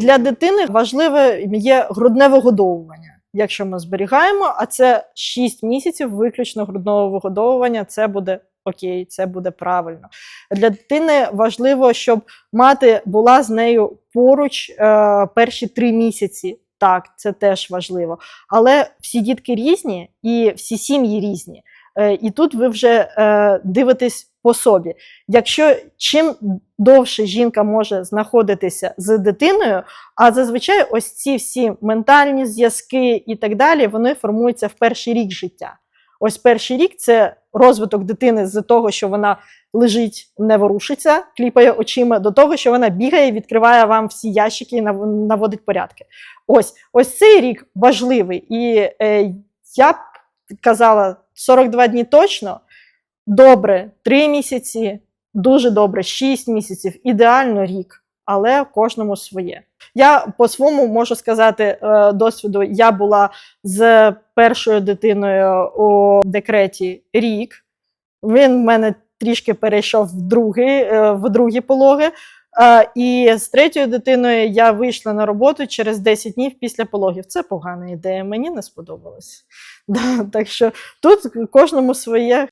Для дитини важливе є грудне вигодовування. Якщо ми зберігаємо, а це 6 місяців виключно грудного вигодовування, це буде окей, це буде правильно. Для дитини важливо, щоб мати була з нею поруч е, перші 3 місяці. Так, це теж важливо. Але всі дітки різні і всі сім'ї різні. Е, і тут ви вже е, дивитесь по собі. Якщо чим довше жінка може знаходитися з дитиною, а зазвичай ось ці всі ментальні зв'язки і так далі, вони формуються в перший рік життя. Ось перший рік це розвиток дитини з того, що вона лежить, не ворушиться, кліпає очима, до того, що вона бігає, відкриває вам всі ящики і наводить порядки. Ось ось цей рік важливий. І е, я б казала 42 дні точно. Добре, 3 місяці, дуже добре, 6 місяців, ідеально рік, але кожному своє. Я по-своєму можу сказати е, досвіду, я була з першою дитиною у декреті рік. Він в мене трішки перейшов в другий, е, в другі пологи. Е, І з третьою дитиною я вийшла на роботу через 10 днів після пологів. Це погана ідея, мені не сподобалось. Так що тут кожному своє.